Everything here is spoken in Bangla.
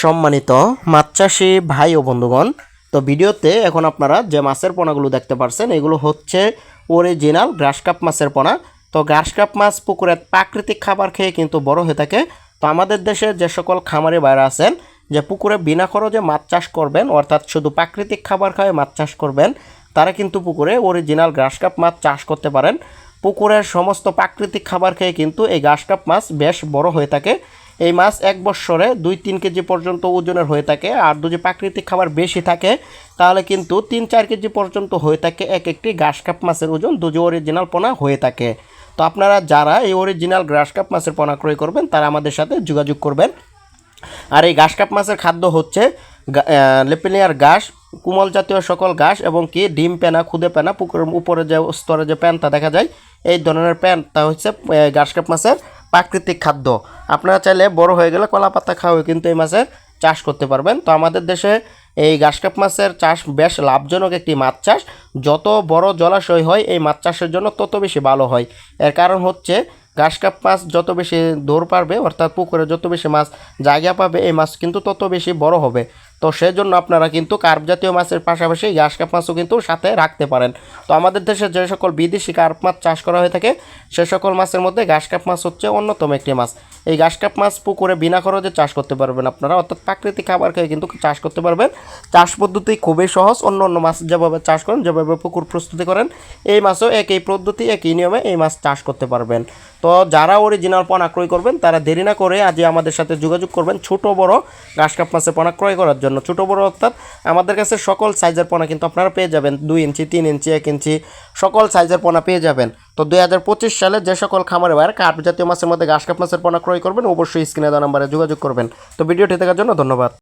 সম্মানিত মাছ চাষি ভাই ও বন্ধুগণ, তো ভিডিওতে এখন আপনারা যে মাছের পোনাগুলো দেখতে পারছেন, এগুলো হচ্ছে অরিজিনাল গ্রাস কাপ মাছের পোনা। তো গ্রাস কাপ মাছ পুকুরের প্রাকৃতিক খাবার খেয়ে কিন্তু বড় হয়ে থাকে। তো আমাদের দেশে যে সকল খামারি বাইরে আছেন, যে পুকুরে বিনা খরচে মাছ চাষ করবেন, অর্থাৎ শুধু প্রাকৃতিক খাবার খায় মাছ চাষ করবেন, তারা কিন্তু পুকুরে অরিজিনাল গ্রাস কাপ মাছ চাষ করতে পারেন। পুকুরের সমস্ত প্রাকৃতিক খাবার খেয়ে কিন্তু এই ঘাস কাপ মাছ বেশ বড় হয়ে থাকে। এই মাছ এক বৎসরে দুই তিন কেজি পর্যন্ত ওজনের হয়ে থাকে। আর যদি প্রাকৃতিক খাবার বেশি থাকে, তাহলে কিন্তু তিন চার কেজি পর্যন্ত হয়ে থাকে এক একটি ঘাস কাপ মাছের ওজন। দুজি অরিজিনাল পোনা হয়ে থাকে। তো আপনারা যারা এই অরিজিনাল গ্রাস কাপ মাছের পোনা ক্রয় করবেন, তারা আমাদের সাথে যোগাযোগ করবেন। আর এই ঘাস কাপ মাছের খাদ্য হচ্ছে লেপেলিয়ার ঘাস কুমল জাতীয় সকল ঘাস এবং কি ডিম পেনা, খুদে পেনা পুকুরের উপরে যে স্তরে যে প্যানটা দেখা যায়, এই ধরনের প্যানটা হচ্ছে ঘাস কাপ মাছের। প্রাকৃতিক খাদ্য। আপনারা চাইলে বড় হয়ে গেলে কলা পাতা খাওয়াও কিন্তু এই মাছের চাষ করতে পারবেন। তো আমাদের দেশে এই ঘাস কাপ মাছের চাষ বেশ লাভজনক একটি মাছ চাষ। যত বড় জলাশয় হয়, এই মাছ চাষের জন্য তত বেশি ভালো হয়। এর কারণ হচ্ছে, ঘাস কাপ মাছ যত বেশি দৌড় পারবে, অর্থাৎ পুকুরে যত বেশি মাছ জায়গা পাবে, এই মাছ কিন্তু তত বেশি বড় হবে। তো সেজন্য আপনারা কিন্তু কার্প জাতীয় মাছের পাশাপাশি ঘাস কাপ মাছও কিন্তু সাথে রাখতে পারেন। তো আমাদের দেশে যে সকল বিদেশি কার্প মাছ চাষ করা হয়ে থাকে, সে সকল মাছের মধ্যে ঘাস কাপ মাছ হচ্ছে অন্যতম একটি মাছ। এই ঘাস কাপ মাছ পুকুরে বিনা খরচে চাষ করতে পারবেন আপনারা, অর্থাৎ প্রাকৃতিক খাবার খেয়ে কিন্তু চাষ করতে পারবেন। চাষ পদ্ধতি খুবই সহজ, অন্য অন্য মাছ যেভাবে চাষ করেন, যেভাবে পুকুর প্রস্তুতি করেন, এই মাছও একই পদ্ধতি, একই নিয়মে এই মাছ চাষ করতে পারবেন। তো যারা অরিজিনাল পণা ক্রয় করবেন, তারা দেরি না করে আজই আমাদের সাথে যোগাযোগ করবেন ছোট বড় ঘাস কাপ মাছের পণা ক্রয় করার জন্য। ছোট বড় অর্থাৎ আমাদের কাছে সকল সাইজের পোনা কিন্তু আপনারা পেয়ে যাবেন। দুই ইঞ্চি, তিন ইঞ্চি, এক ইঞ্চি, সকল সাইজের পোনা পেয়ে যাবেন। তো দুই পঁচিশ সালে যে সকল খামারে বাইরে কাঠ জাতীয় মাছের মধ্যে ঘাস কাপ মাছের পোনা ক্রয় করবেন, অবশ্যই স্ক্রিনে দেওয়া নাম্বারে যোগাযোগ করবেন। তো ভিডিওটি দেখার জন্য ধন্যবাদ।